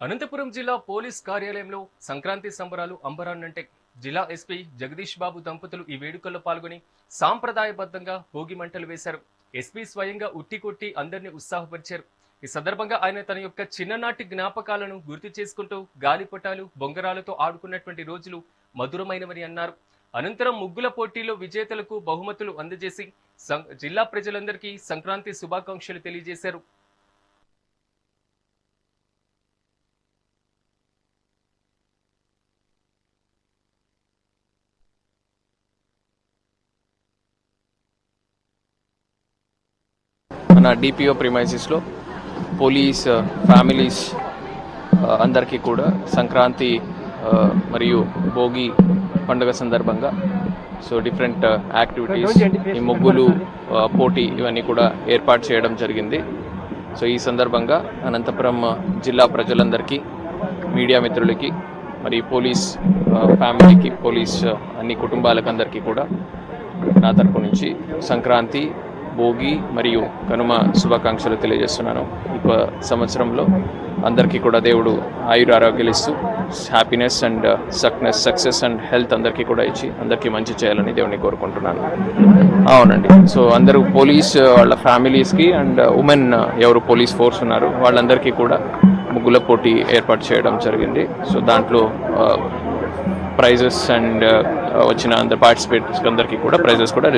అనంతపురం జిల్లా పోలీస్ కార్యాలయంలో సంక్రాంతి సంబరాలు అంబరాన్నంటే జిల్లా ఎస్పీ జగదీష్ బాబు దంపతులు ఈ వేడుకల్లో పాల్గొని సాంప్రదాయబద్ధంగా భోగి మంటలు వేశారు. ఎస్పీ స్వయంగా ఉట్టి కొట్టి అందరినీ ఉత్సాహపరిచారు. ఈ సందర్భంగా ఆయన తన యొక్క చిన్ననాటి జ్ఞాపకాలను గుర్తు చేసుకుంటూ గాలిపటాలు బొంగరాలతో ఆడుకున్నటువంటి రోజులు మధురమైనవని అన్నారు. అనంతరం ముగ్గుల పోటీలో విజేతలకు బహుమతులు అందజేసి జిల్లా ప్రజలందరికీ సంక్రాంతి శుభాకాంక్షలు తెలియజేశారు. మన డిపిఓ ప్రిమైసిస్లో పోలీస్ ఫ్యామిలీస్ ఆ, అందరికీ కూడా సంక్రాంతి ఆ, మరియు భోగి పండుగ సందర్భంగా సో డిఫరెంట్ యాక్టివిటీస్ ఈ ముగ్గులు పోటీ ఇవన్నీ కూడా ఏర్పాటు చేయడం జరిగింది. సో ఈ సందర్భంగా అనంతపురం జిల్లా ప్రజలందరికీ మీడియా మిత్రులకి మరి పోలీస్ ఫ్యామిలీకి పోలీస్ అన్ని కుటుంబాలకు అందరికీ కూడా నా తరపు నుంచి సంక్రాంతి భోగి మరియు కనుమ శుభాకాంక్షలు తెలియజేస్తున్నాను. ఈ సంవత్సరంలో అందరికీ కూడా దేవుడు ఆయుర ఆరోగ్యాలు ఇస్తూ happiness and sickness success and health అందరికీ కూడా ఇచ్చి అందరికీ మంచి చేయాలని దేవుని కోరుకుంటున్నాను. అవునండి. సో అందరూ పోలీస్ వాళ్ళ ఫ్యామిలీస్కి అండ్ ఉమెన్ ఎవరు పోలీస్ ఫోర్స్ ఉన్నారు వాళ్ళందరికీ కూడా ముగ్గుల పోటీ ఏర్పాటు చేయడం జరిగింది. సో దాంట్లో ప్రైజెస్ అండ్ వచ్చిన అందరు పార్టిసిపేట్స్ అందరికీ కూడా ప్రైజెస్ కూడా